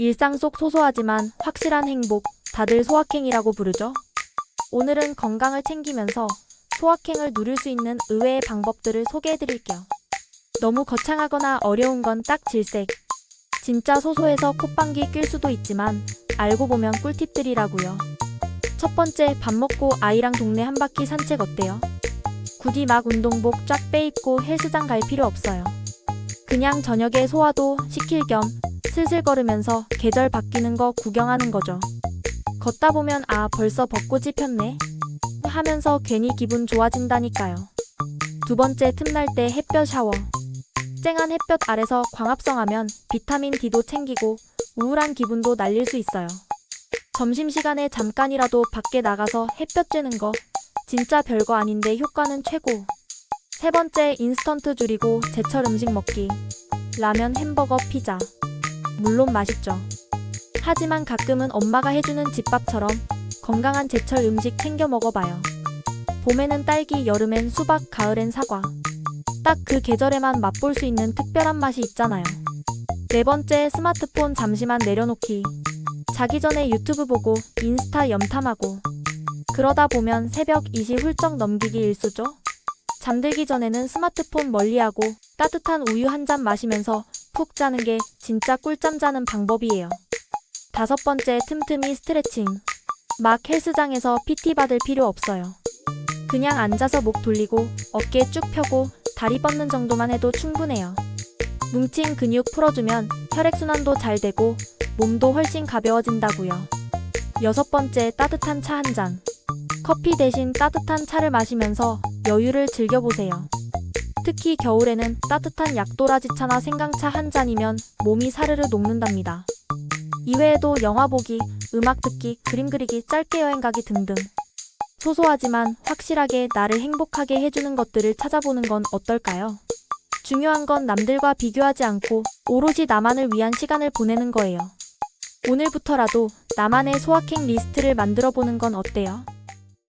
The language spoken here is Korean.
일상 속 소소하지만 확실한 행복, 다들 소확행이라고 부르죠. 오늘은 건강을 챙기면서 소확행을 누릴 수 있는 의외의 방법들을 소개해 드릴게요. 너무 거창하거나 어려운 건 딱 질색. 진짜 소소해서 콧방귀 낄 수도 있지만 알고 보면 꿀팁들이라고요. 첫 번째, 밥 먹고 아이랑 동네 한 바퀴 산책 어때요? 굳이 막 운동복 쫙 빼입고 헬스장 갈 필요 없어요. 그냥 저녁에 소화도 시킬 겸 슬슬 걸으면서 계절 바뀌는 거 구경하는 거죠. 걷다 보면 아 벌써 벚꽃이 폈네 하면서 괜히 기분 좋아진다니까요. 두 번째 틈날 때 햇볕 샤워. 쨍한 햇볕 아래서 광합성하면 비타민 D도 챙기고 우울한 기분도 날릴 수 있어요. 점심시간에 잠깐이라도 밖에 나가서 햇볕 쬐는 거 진짜 별거 아닌데 효과는 최고. 세 번째 인스턴트 줄이고 제철 음식 먹기. 라면, 햄버거, 피자. 물론 맛있죠. 하지만 가끔은 엄마가 해주는 집밥처럼 건강한 제철 음식 챙겨 먹어봐요. 봄에는 딸기, 여름엔 수박, 가을엔 사과. 딱 그 계절에만 맛볼 수 있는 특별한 맛이 있잖아요. 네 번째, 스마트폰 잠시만 내려놓기. 자기 전에 유튜브 보고 인스타 염탐하고. 그러다 보면 새벽 2시 훌쩍 넘기기 일수죠. 잠들기 전에는 스마트폰 멀리하고 따뜻한 우유 한 잔 마시면서 푹 자는 게 진짜 꿀잠 자는 방법이에요. 다섯 번째 틈틈이 스트레칭. 막 헬스장에서 PT 받을 필요 없어요. 그냥 앉아서 목 돌리고 어깨 쭉 펴고 다리 뻗는 정도만 해도 충분해요. 뭉친 근육 풀어주면 혈액순환도 잘 되고 몸도 훨씬 가벼워진다고요. 여섯 번째 따뜻한 차 한 잔. 커피 대신 따뜻한 차를 마시면서 여유를 즐겨보세요. 특히 겨울에는 따뜻한 약도라지차나 생강차 한 잔이면 몸이 사르르 녹는답니다. 이외에도 영화 보기, 음악 듣기, 그림 그리기, 짧게 여행 가기 등등. 소소하지만 확실하게 나를 행복하게 해주는 것들을 찾아보는 건 어떨까요? 중요한 건 남들과 비교하지 않고 오로지 나만을 위한 시간을 보내는 거예요. 오늘부터라도 나만의 소확행 리스트를 만들어 보는 건 어때요?